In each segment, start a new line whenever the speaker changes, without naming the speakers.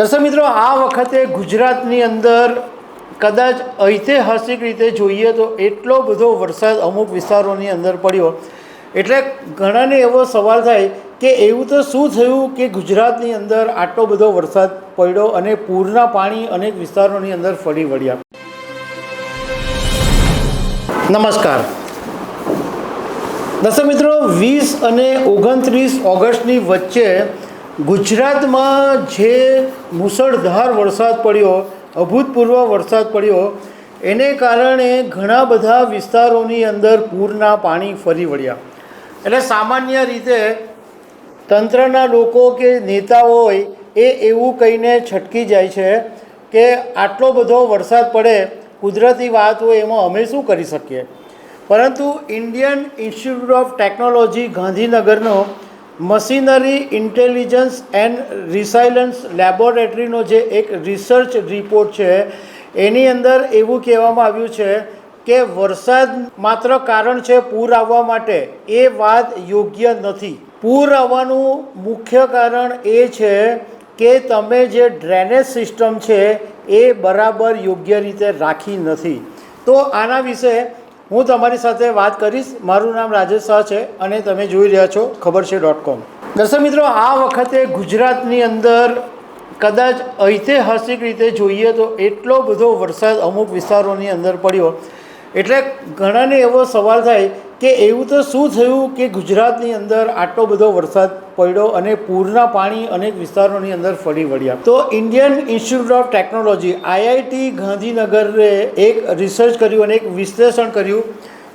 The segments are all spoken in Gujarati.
દર્શક મિત્રો, આ વખતે ગુજરાતની અંદર કદાચ ઐતિહાસિક રીતે જોઈએ તો એટલો બધો વરસાદ અમુક વિસ્તારોની અંદર પડ્યો. એટલે ઘણાને એવો સવાલ થાય કે એવું તો શું થયું કે ગુજરાતની અંદર આટલો બધો વરસાદ પડ્યો અને પૂરના પાણી અનેક વિસ્તારોની અંદર ફરી વળ્યા? નમસ્કાર. દર્શક મિત્રો, વીસ અને ઓગણત્રીસ ઓગસ્ટની વચ્ચે ગુજરાતમાં જે મુસળધાર વરસાદ પડ્યો, અભૂતપૂર્વ વરસાદ પડ્યો, એને કારણે ઘણા બધા વિસ્તારોની અંદર પૂરના પાણી ફરી વળ્યા. એટલે સામાન્ય રીતે તંત્રના લોકો કે નેતાઓ હોય, એ એવું કહીને છટકી જાય છે કે આટલો બધો વરસાદ પડે, કુદરતી વાત હોય એમાં અમે શું કરી શકીએ? પરંતુ ઇન્ડિયન ઇન્સ્ટિટ્યૂટ ઓફ ટેકનોલોજી ગાંધીનગરનો મશીનરી, ઇન્ટેલિજન્સ એન્ડ રિસાયલન્સ લેબોરેટરીનો જે એક રિસર્ચ રિપોર્ટ છે, એની અંદર એવું કહેવામાં આવ્યું છે કે વરસાદ માત્ર કારણ છે પૂર આવવા માટે. એ વાત યોગ્ય નથી. પૂર આવવાનું મુખ્ય કારણ એ છે કે તમે જે ડ્રેનેજ સિસ્ટમ છે, એ બરાબર યોગ્ય રીતે રાખી નથી. તો આના વિશે હું તમારી સાથે વાત કરીશ. મારું નામ રાજેશ શાહ છે અને તમે જોઈ રહ્યા છો ખબર છે ડોટ કોમ દર્શક મિત્રો, આ વખતે ગુજરાતની અંદર કદાચ ઐતિહાસિક રીતે જોઈએ તો એટલો બધો વરસાદ અમુક વિસ્તારોની અંદર પડ્યો. એટલે ઘણાને એવો સવાલ થાય કે એવું તો શું થયું કે ગુજરાતની અંદર આટલો બધો વરસાદ પડ્યો અને પૂરના પાણી અનેક વિસ્તારોની અંદર ફરી વળ્યા? તો Indian Institute of Technology IIT ગાંધીનગરે એક રિસર્ચ કર્યું અને એક વિશ્લેષણ કર્યું.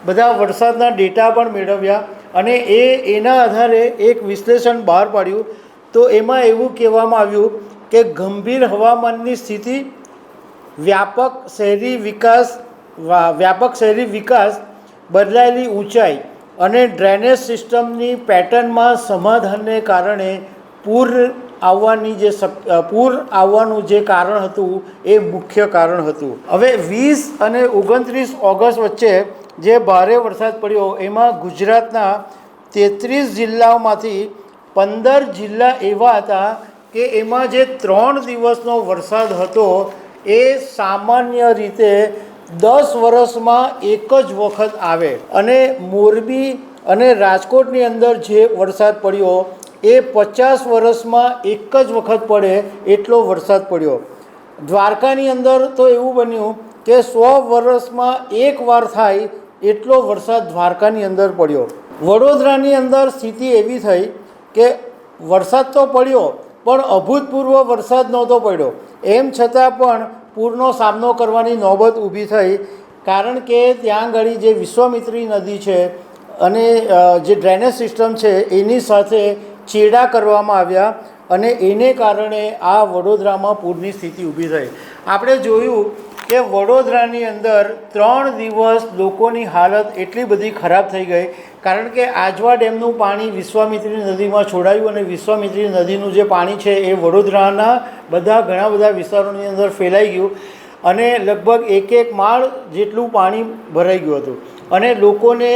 બધા વરસાદના ડેટા પણ મેળવ્યા અને એ, એના આધારે એક વિશ્લેષણ બહાર પાડ્યું. તો એમાં એવું કહેવામાં આવ્યું કે ગંભીર હવામાનની સ્થિતિ, વ્યાપક શહેરી વિકાસ વ્યાપક શહેરી વિકાસ બદલાયેલી ઊંચાઈ અને ડ્રેનેજ સિસ્ટમની પેટર્નમાં સમાધાનને કારણે પૂર આવવાની જે પૂર આવવાનું જે કારણ હતું એ મુખ્ય કારણ હતું. હવે વીસ અને ઓગણત્રીસ ઓગસ્ટ વચ્ચે જે ભારે વરસાદ પડ્યો, એમાં ગુજરાતના તેત્રીસ જિલ્લાઓમાંથી પંદર જિલ્લા એવા હતા કે એમાં જે ત્રણ દિવસનો વરસાદ હતો એ સામાન્ય રીતે દસ વર્ષમાં એક જ વખત આવે અને મોરબી અને રાજકોટની અંદર જે વરસાદ પડ્યો, એ પચાસ વર્ષમાં એક જ વખત પડે એટલો વરસાદ પડ્યો. દ્વારકાની અંદર તો એવું બન્યું કે સો વર્ષમાં એક વાર થાય એટલો વરસાદ દ્વારકાની અંદર પડ્યો. વડોદરાની અંદર સ્થિતિ એવી થઈ કે વરસાદ તો પડ્યો, પણ અભૂતપૂર્વ વરસાદ નહોતો પડ્યો. એમ છતાં પણ પૂરનો સામનો કરવાની નોબત ઊભી થઈ. કારણ કે ત્યાં આગળ જે વિશ્વામિત્રી નદી છે અને જે ડ્રેનેજ સિસ્ટમ છે, એની સાથે ચેડા કરવામાં આવ્યા અને એને કારણે આ વડોદરામાં પૂરની સ્થિતિ ઊભી થઈ. આપણે જોયું કે વડોદરાની અંદર ત્રણ દિવસ લોકોની હાલત એટલી બધી ખરાબ થઈ ગઈ, કારણ કે આજવા ડેમનું પાણી વિશ્વામિત્રી નદીમાં છોડાયું અને વિશ્વામિત્રી નદીનું જે પાણી છે એ વડોદરાના બધા ઘણા બધા વિસ્તારોની અંદર ફેલાઈ ગયું અને લગભગ એક એક માળ જેટલું પાણી ભરાઈ ગયું હતું. અને લોકોને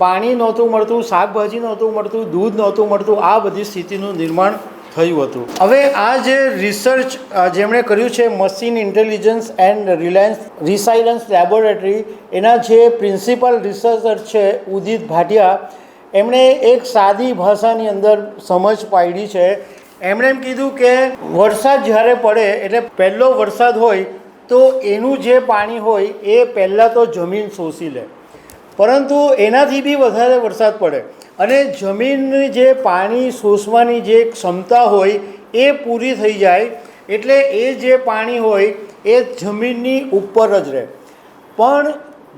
પાણી નહોતું મળતું, શાકભાજી નહોતું મળતું, દૂધ નહોતું મળતું, આ બધી સ્થિતિનું નિર્માણ થયું હતું. હવે આ જે રિસર્ચ જેમણે કર્યું છે machine intelligence and reliance resilience laboratory એના જે પ્રિન્સિપલ રિસર્ચર છે, ઉદિત ભાટિયા, એમણે એક સાદી ભાષાની અંદર સમજ પાડી છે. એમણે એમ કીધું કે વરસાદ જ્યારે પડે, એટલે પહેલો વરસાદ હોય, તો એનું જે પાણી હોય, એ પહેલાં તો જમીન શોષી લે. પરંતુ એનાથી બી વધારે વરસાદ પડે. અને જમીનની જે પાણી શોષવાની જે ક્ષમતા હોય એ પૂરી થઈ જાય, એટલે એ જે પાણી હોય એ જમીનની ઉપર જ રહે. પણ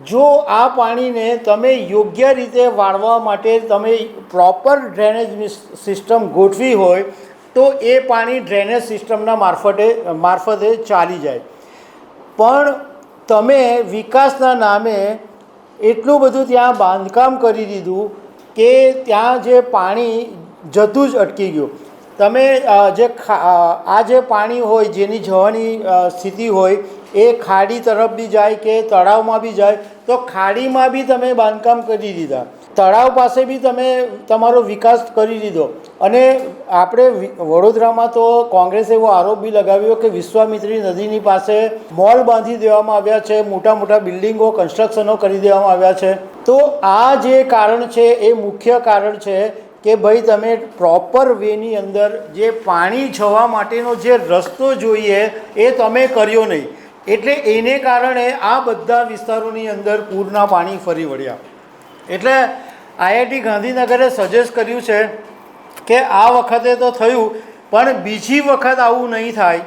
જો આ પાણીને તમે યોગ્ય રીતે વાળવા માટે તમે પ્રોપર ડ્રેનેજ સિસ્ટમ ગોઠવી હોય, તો એ પાણી ડ્રેનેજ સિસ્ટમના મારફતે મારફતે ચાલી જાય. પણ તમે વિકાસના નામે એટલું બધું ત્યાં બાંધકામ કરી દીધું કે ત્યાં જે પાણી જતું જ અટકી ગયું. તમે જે આ જે પાણી હોય, જેની જવાની સ્થિતિ હોય, એ ખાડી તરફ બી જાય કે તળાવમાં બી જાય, તો ખાડીમાં બી તમે બાંધકામ કરી દીધા. તળાવ પાસે બી તમે તમારો વિકાસ કરી દીધો. અને આપણે વડોદરામાં તો કોંગ્રેસે એવો આરોપ બી લગાવ્યો કે વિશ્વામિત્રી નદીની પાસે મોલ બાંધી દેવામાં આવ્યા છે, મોટા મોટા બિલ્ડિંગો કન્સ્ટ્રક્શનો કરી દેવામાં આવ્યા છે. તો આ જે કારણ છે, એ મુખ્ય કારણ છે કે ભાઈ તમે પ્રોપર વેની અંદર જે પાણી જવા માટેનો જે રસ્તો જોઈએ, એ તમે કર્યો નહીં. એટલે એને કારણે આ બધા વિસ્તારોની અંદર પૂરના પાણી ફરી વળ્યા. એટલે આઈઆઈટી ગાંધીનગરે સજેસ્ટ કર્યું છે કે આ વખતે તો થયું, પણ બીજી વખત આવું નહીં થાય.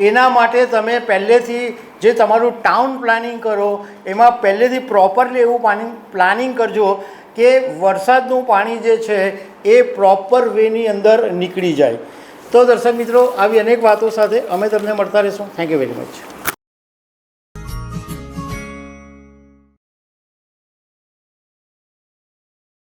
એના માટે તમે પહેલેથી જે તમારું ટાઉન પ્લાનિંગ કરો, એમાં પહેલેથી પ્રોપરલી એવું પાણી પ્લાનિંગ કરજો કે વરસાદનું પાણી જે છે, એ પ્રોપર વેની અંદર નીકળી જાય. તો દર્શક મિત્રો, આવી અનેક વાતો સાથે અમે તમને મળતા રહીશું. Thank you very much